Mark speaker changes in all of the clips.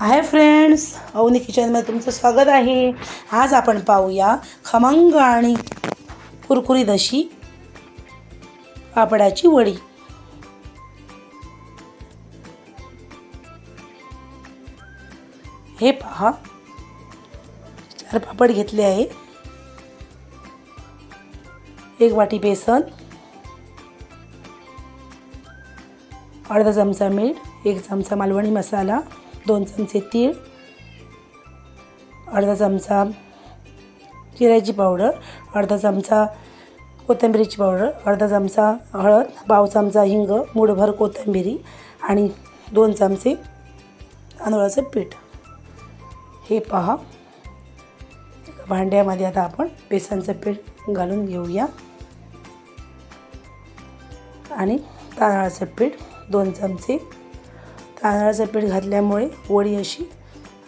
Speaker 1: Hi friends Avni किचनमध्ये तुमचं स्वागत आहे. आज आपण पाहूया खमंग आणि कुरकुरीत अशी पापडाची वडी. हे पहा. चार पापड घेतले आहे. एक वाटी बेसन. अर्धा चमचा मीठ. एक चमचा मालवणी मसाला. दोन चमचे तीळ अर्धा चमचा जिऱ्याची पावडर अर्धा चमचा कोथिंबिरीची पावडर अर्धा चमचा हळद पाव चमचा हिंग मुठभर कोथिंबिरी आणि दोन चमचे तांदूळाचं पीठ. हे पहा. भांड्यामध्ये आता आपण बेसनचं पीठ घालून घेऊया. आणि तांदळाचं पीठ दोन चमचे तांदळाचं पीठ घातल्यामुळे वडी अशी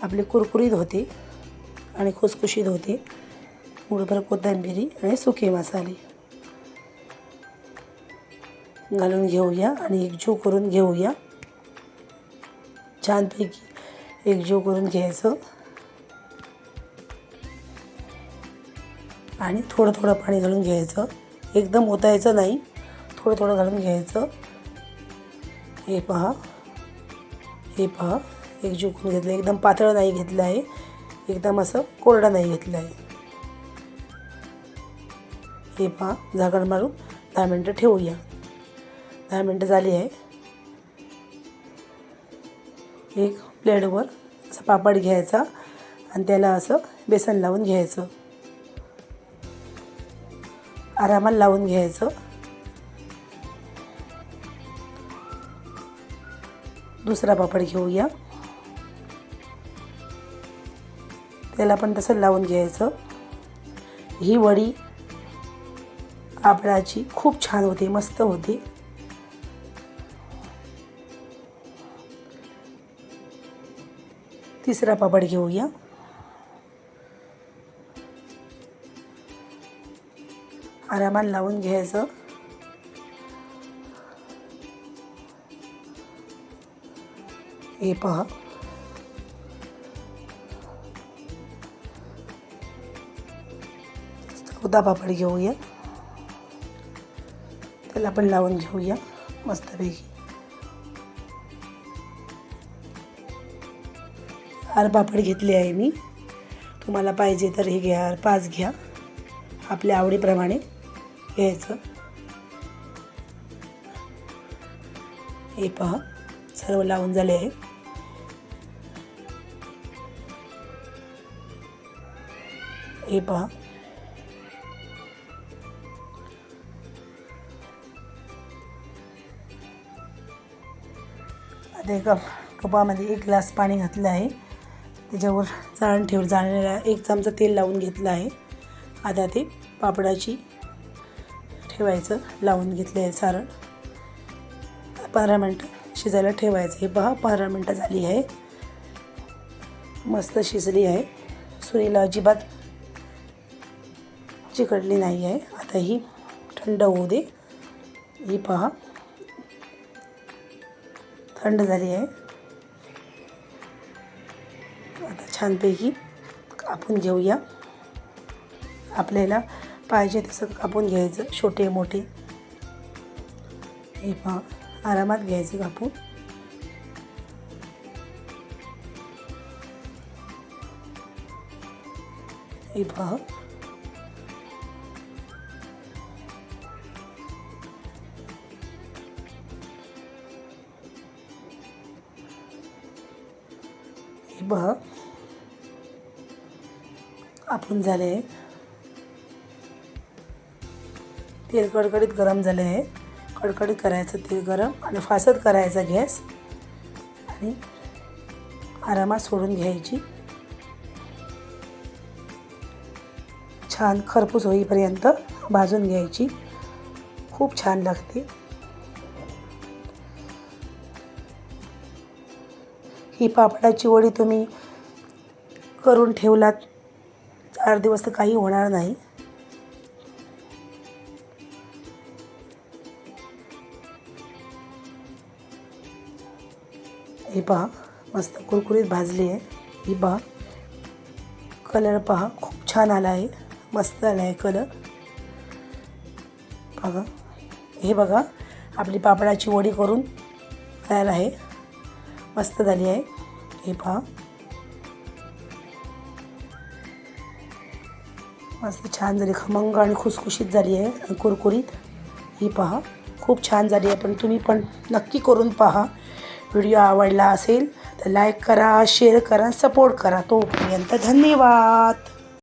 Speaker 1: आपली कुरकुरीत होते आणि खुसखुशीत होते. मुळभर कोथिंबिरी आणि सुके मसाले. घालून घेऊया आणि एकजीव करून घेऊया. छानपैकी एकजीव करून घ्यायचं. आणि थोडं थोडं पाणी घालून घ्यायचं. एकदम ओतायचं नाही. थोडं थोडं घालून घ्यायचं. हे पहा. हे पहा. एक झुकून घेतलं एकदम पातळ नाही घेतलं आहे एकदम असं कोरडा नाही घेतलं आहे हे पहा. झाकण मारून दहा मिनटं ठेवूया. दहा मिनटं झाली आहे. एक प्लेटवर असं पापड घ्यायचा आणि त्याला असं बेसन लावून घ्यायचं. आरामात लावून घ्यायचं. दुसरा पापड घेऊया. त्याला पण तसं लावून घ्यायचं. ही वडी पापडाची खूप छान होते मस्त होते. तिसरा पापड घेऊया. आरामात लावून घ्यायचं. हे पहा. चौदा पापड घेऊया. त्याला पण लावून घेऊया मस्तपैकी. चार पापड घेतले आहे मी. तुम्हाला पाहिजे तर हे घ्या पाच घ्या. आपल्या आवडीप्रमाणे घ्यायचं. हे पहा सर्व लावून झाले आहे. हे पहा. आता एका कपामध्ये एक ग्लास पाणी घातलं आहे. त्याच्यावर जाळण ठेव जाळण्याला एक चमचा तेल लावून घेतलं आहे. आता ते पापडाची ठेवायचं लावून घेतलं आहे सारण. पंधरा मिनटं शिजायला ठेवायचं. हे पहा पंधरा मिनटं झाली आहे. मस्त शिजली आहे. सुरीला अजिबात चिकटली नाही आहे. आता ही थंड होऊ दे. ही पहा. थंड झाली आहे. आता छानपैकी कापून घेऊया. आपल्याला पाहिजे तसं कापून घ्यायचं छोटे मोठे. हे पहा आरामात घ्यायचं कापून. हे पहा. हे बघ आपण झाले. तेल कडकडीत गरम झालं आहे कडकडीत करायचं तेल गरम आणि फासत करायचा गॅस. आणि आरामात सोडून घ्यायची. छान खरपूस होईपर्यंत भाजून घ्यायची. खूप छान लागते. ही पापडाची वडी तुम्ही करून ठेवलात. चार दिवस तर काही होणार नाही. हे पहा मस्त कुरकुरीत भाजली आहे. ही पहा कलर पहा खूप छान आला आहे. मस्त आला आहे कलर. बघा हे बघा आपली पापडाची वडी करून तयार आहे. मस्त झाली आहे. हे पहा. मस्त छान झाली खमंग आणि खुसखुशीत झाली आहे कुरकुरीत. ही पहा. खूप छान झाली आहे पण तुम्ही पण नक्की करून पहा. व्हिडिओ आवडला असेल तर लाईक करा शेअर करा सपोर्ट करा. तोपर्यंत धन्यवाद.